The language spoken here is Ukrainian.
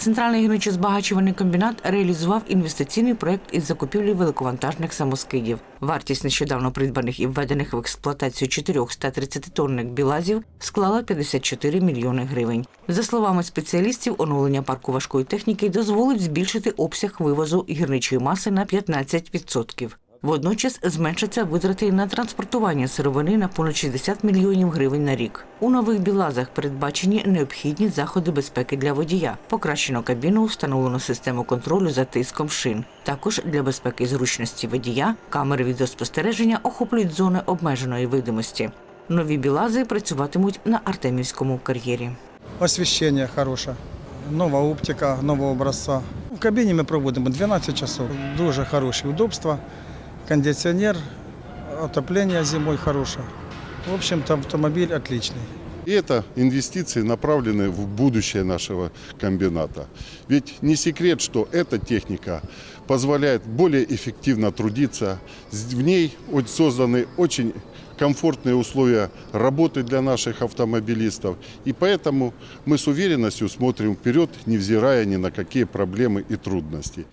Центральний гірничо-збагачувальний комбінат реалізував інвестиційний проект із закупівлі великовантажних самоскидів. Вартість нещодавно придбаних і введених в експлуатацію 4 130-тонних білазів склала 54 мільйони гривень. За словами спеціалістів, оновлення парку важкої техніки дозволить збільшити обсяг вивозу гірничої маси на 15%. Водночас зменшаться витрати на транспортування сировини на понад 60 мільйонів гривень на рік. У нових білазах передбачені необхідні заходи безпеки для водія. Покращено кабіну, встановлено систему контролю за тиском шин. Також для безпеки і зручності водія камери відеоспостереження охоплюють зони обмеженої видимості. Нові білази працюватимуть на Артемівському кар'єрі. Освещение хороше, нова оптика нового образца. В кабіні ми проводимо 12 часов. Дуже хороші удобства, кондиціонер, отоплення зимою хороше. В общем-то, автомобиль отличный. И это инвестиции направлены в будущее нашего комбината. Ведь не секрет, что эта техника позволяет более эффективно трудиться. В ней созданы очень комфортные условия работы для наших автомобилистов. И поэтому мы с уверенностью смотрим вперед, невзирая ни на какие проблемы и трудности.